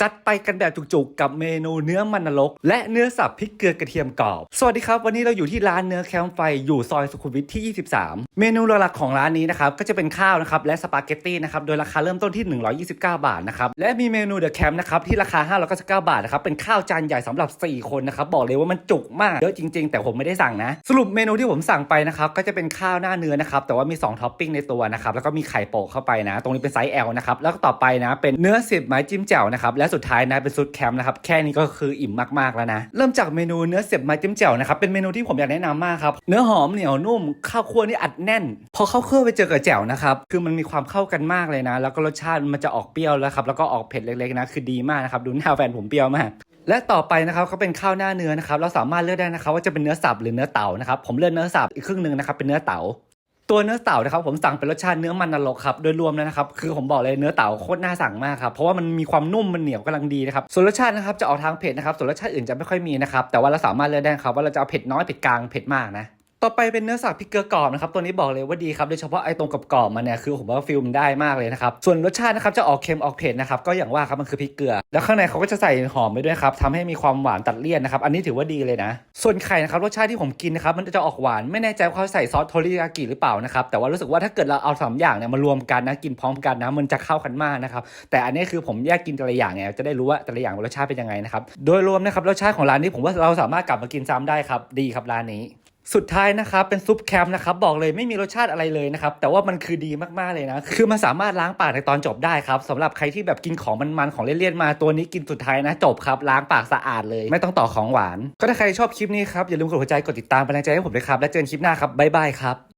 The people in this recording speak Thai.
จัดไปกันแบบจุกๆ กับเมนูเนื้อมันนรก และเนื้อสับพริกเกลือกระเทียมกรอบ สวัสดีครับ วันนี้เราอยู่ที่ร้านเนื้อแคมไฟอยู่ซอยสุขุมวิทที่ 23 เมนูหลักๆของร้านนี้นะครับก็จะเป็นข้าวนะครับและสปาเกตตี้นะครับโดยราคาเริ่มต้นที่ 129 บาทนะครับและมีเมนูเดอะแคมป์นะครับที่ราคา599 บาทนะครับเป็นข้าวจานใหญ่สำหรับ 4 คนนะครับบอกเลยว่ามันจุกมากเยอะจริง ๆ แต่ผมไม่ได้สั่งนะ สรุปเมนูที่ผมสั่งไปนะครับก็จะเป็นข้าวหน้าเนื้อนะครับแต่ว่ามี2ท็อปปิ้งในตัวนะครับแล้วก็มีไข่โปะเข้าไปนะ ตรงนี้เป็นไซส์ L นะครับแล้วก็ต่อไปนะเป็นเนื้อสียบไม้จิ้มแจ่วนะครับและสุดท้ายนะเป็นซุปแคมป์นะครับแค่นี้ก็คืออิ่มมากๆแล้วนะ เริ่มจากเมนูเนื้อเสียบไม้จิ้มแจ่วนะครับเป็นเมนูที่ผมอยากแนะนำมากครับเนื้อหอมเหนียวนุ่มข้าวคั่วนี่อัดแน่น พอข้าวคั่วไปเจอกับแจ่วนะครับคือมันมีความเข้ากันมากเลยนะ แล้วก็รสชาติมันจะออกเปรี้ยวแล้วครับแล้วก็ออกเผ็ดเล็กๆนะคือดีมากนะครับดูหน้าแฟนผมเปรี้ยวมากและต่อไปนะครับก็เป็นข้าวหน้าเนื้อนะครับเราสามารถเลือกได้นะครับว่าจะเป็นเนื้อสับหรือเนื้อเต่านะครับผมเลือกเนื้อสับอีกครึ่งหนึ่งนะครับเป็นเนื้อเต่า ตัวเนื้อเต่านะครับผมสั่งเป็นรสชาติเนื้อมันนรกครับโดยรวมแล้วนะครับคือผมบอกเลยเนื้อเต่าโคตรน่าสั่งมากครับเพราะว่ามันมีความนุ่มมันเหนียวกำลังดีนะครับส่วนรสชาตินะครับจะออกทางเผ็ดนะครับส่วนรสชาติอื่นจะไม่ค่อยมีนะครับแต่ว่าเราสามารถเลือกได้ครับว่าเราจะเอาเผ็ดน้อยเผ็ดกลางเผ็ดมากนะ ต่อไปเป็นเนื้อสับพริกเกลือกรอบนะครับตัวนี้บอกเลยว่าดีครับโดยเฉพาะไอ้ตรงกับกรอบมันเนี่ยคือผมว่าฟิลมได้มากเลยนะครับส่วนรสชาตินะครับจะออกเค็มออกเผ็ดนะครับก็อย่างว่าครับมันคือพริกเกลือ แล้วข้างในเขาก็จะใส่หอมไปด้วยครับทำให้มีความหวานตัดเลี่ยนนะครับอันนี้ถือว่าดีเลยนะ ส่วนไข่นะครับรสชาติที่ผมกินนะครับมันจะออกหวานไม่แน่ใจว่าเขาใส่ซอสโทริยากิหรือเปล่านะครับแต่ว่ารู้สึกว่าถ้าเกิดเราเอาสามอย่างเนี่ยมารวมกันนะกินพร้อมกันนะมันจะเข้ากันมากนะครับแต่อันนี้คือผมแยกกินแต่ละอย่างเนี่ยจะได้รู้ว่าแต่ละอย่างรสชาติเป็นยังไงนะครับโดยรวมนะครับรสชาติของร้านนี้ผมว่าเราสามารถกลับมากินซ้ำได้ครับดีครับร้านนี้ สุดท้ายนะครับเป็นซุปแคมป์นะครับบอกเลยไม่มีรสชาติอะไรเลยนะครับแต่ว่ามันคือดีมากๆเลยนะคือมันสามารถล้างปากในตอนจบได้ครับสำหรับใครที่แบบกินของมันๆของเลี่ยนๆมาตัวนี้กินสุดท้ายนะจบครับล้างปากสะอาดเลย ไม่ต้องต่อของหวาน ก็ถ้าใครชอบคลิปนี้ครับอย่าลืมกดหัวใจกดติดตามเป็นกำลังใจให้ผมด้วยครับและเจอกันคลิปหน้าครับบ๊ายบายครับ